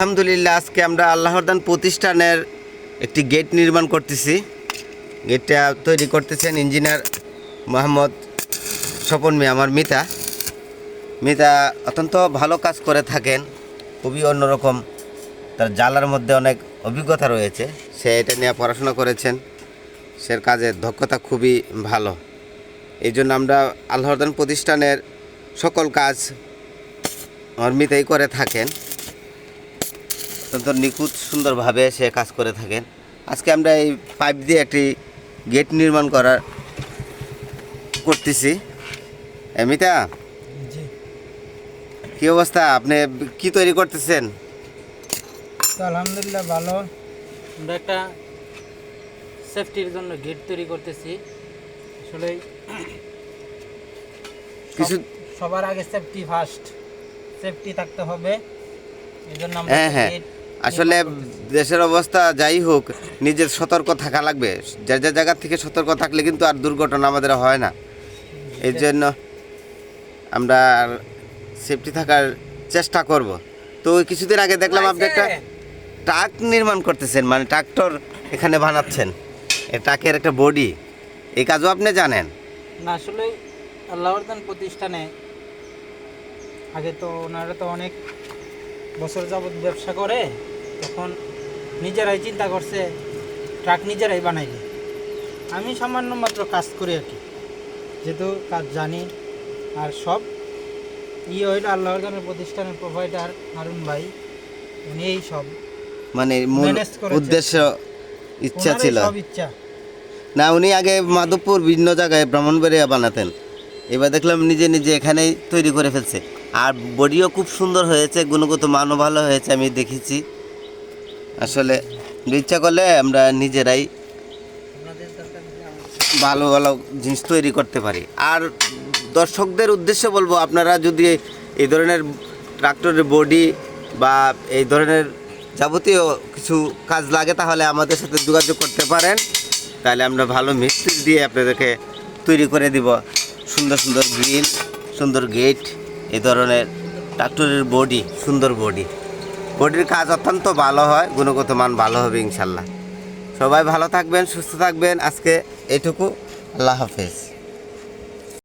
আলহামদুলিল্লাহ, আজকে আমরা আল্লাহরদান প্রতিষ্ঠানের একটি গেট নির্মাণ করতেছি। গেটটা তৈরি করতেছেন ইঞ্জিনিয়ার মোহাম্মদ স্বপন মিয়া, আমার মিতা। মিতা অত্যন্ত ভালো কাজ করে থাকেন, খুবই অন্যরকম। তার জালার মধ্যে অনেক অভিজ্ঞতা রয়েছে। সে এটা নিয়ে পড়াশোনা করেছেন। সে কাজের দক্ষতা খুবই ভালো। এই জন্য আমরা আল্লাহরদান প্রতিষ্ঠানের সকল কাজ আমার মিতাই করে থাকেন। অত্যন্ত নিখুঁত সুন্দরভাবে সে কাজ করে থাকেন। আজকে আমরা এই পাইপ দিয়ে একটি গেট নির্মাণ করার করতেছি। এমিতা কি অবস্থা? আপনি কি তৈরি করতেছেন? আলহামদুলিল্লাহ ভালো। আমরা একটা সেফটির জন্য গেট তৈরি করতেছি। আসলে কিছু সবার আগে সেফটি ফার্স্ট। সেফটি থাকতে হবে। এই জন্য আমরা হ্যাঁ হ্যাঁ। gate আসলে দেশের অবস্থা যাই হোক নিজের সতর্ক থাকা লাগবে। যে যে জায়গা থেকে সতর্ক থাকলে কিন্তু আর দুর্ঘটনা আমাদের হয় না। এই জন্য আমরা সেফটি থাকার চেষ্টা করব। তো কিছুদিন আগে দেখলাম আপনি একটা ট্রাক নির্মাণ করতেছেন মানে ট্রাক্টর এখানে বানাচ্ছেন। এই ট্রাকের একটা বডি এই কাজও আপনি জানেন? না আসলে আল্লাহরদান প্রতিষ্ঠানে আগে তো ওনারা তো অনেক বছর যাবত ব্যবসা করে তখন নিজেরাই চিন্তা করছে ট্রাক নিজেরাই বানাইবে। আমি সামান্য মাত্র কাজ করি আর কি। যেহেতু কাজ জানি আর সব ই হইল আল্লাহরদানের প্রতিষ্ঠানের প্রোভাইডার হারুন ভাই উনি এই সব মানে মূল উদ্দেশ্য ইচ্ছা ছিল। সব ইচ্ছা। না উনি আগে মাধবপুর বিভিন্ন জায়গায় ব্রাহ্মণবাড়িয়া বানাতেন। এবার দেখলাম নিজে নিজে এখানেই তৈরি করে ফেলছে। আর বডিও খুব সুন্দর হয়েছে গুণগত মানও ভালো হয়েছে আমি দেখেছি। আসলে ইচ্ছা করলে আমরা নিজেরাই ভালো ভালো জিনিস তৈরি করতে পারি। আর দর্শকদের উদ্দেশ্যে বলব, আপনারা যদি এই ধরনের ট্রাক্টরের বডি বা এই ধরনের যাবতীয় কিছু কাজ লাগে, তাহলে আমাদের সাথে যোগাযোগ করতে পারেন। তাহলে আমরা ভালো মিস্ত্রি দিয়ে আপনাদেরকে তৈরি করে দিব। সুন্দর সুন্দর গ্রিল, সুন্দর গেট, এই ধরনের ট্রাক্টরের বডি, সুন্দর বডি। বডির কাজ অত্যন্ত ভালো হয় গুণগত মান ভালো হবে ইনশাল্লাহ। সবাই ভালো থাকবেন, সুস্থ থাকবেন। আজকে এটুকু। আল্লাহ হাফেজ।